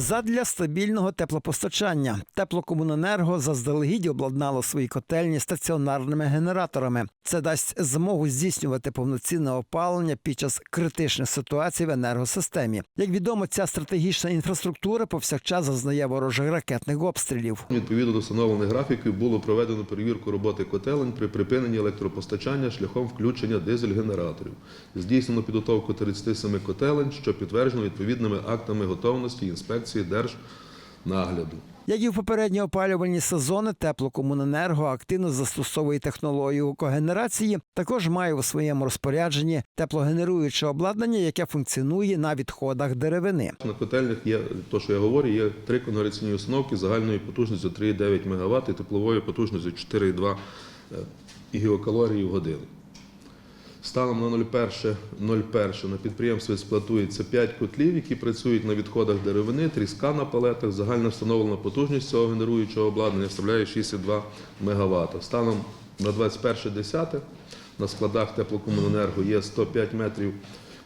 Задля стабільного теплопостачання теплокомуненерго заздалегідь обладнало свої котельні стаціонарними генераторами. Це дасть змогу здійснювати повноцінне опалення під час критичних ситуацій в енергосистемі. Як відомо, ця стратегічна інфраструктура повсякчас зазнає ворожих ракетних обстрілів. Відповідно до встановлених графіків було проведено перевірку роботи котелень при припиненні електропостачання шляхом включення дизель-генераторів. Здійснено підготовку 37 котелень, що підтверджено відповідними актами готовності інспекції Держнагляду. Як і в попередні опалювальні сезони, теплокомуненерго активно застосовує технологію когенерації. Також має у своєму розпорядженні теплогенеруюче обладнання, яке функціонує на відходах деревини. На котельнях є то, що я говорю, є три конгрегаційні установки загальною потужністю 3,9 МВт і тепловою потужністю 4,2 гігакалорії в годину. Станом на 01.01 на підприємстві експлуатується 5 котлів, які працюють на відходах деревини, тріска на палетах. Загальна встановлена потужність цього генеруючого обладнання ставляє 6,2 МВт. Станом на 21.10 на складах теплокомуненерго є 105 метрів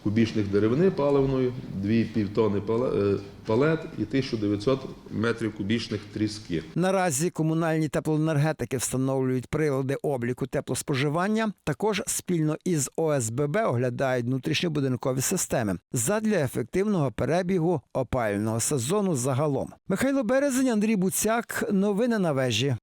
кубічних деревини паливної, 2,5 тонни е, палет і 1900 метрів кубічних тріски. Наразі комунальні теплоенергетики встановлюють прилади обліку теплоспоживання. Також спільно із ОСББ оглядають внутрішньобудинкові системи задля ефективного перебігу опалювального сезону загалом. Михайло Березень, Андрій Буцяк. Новини на вежі.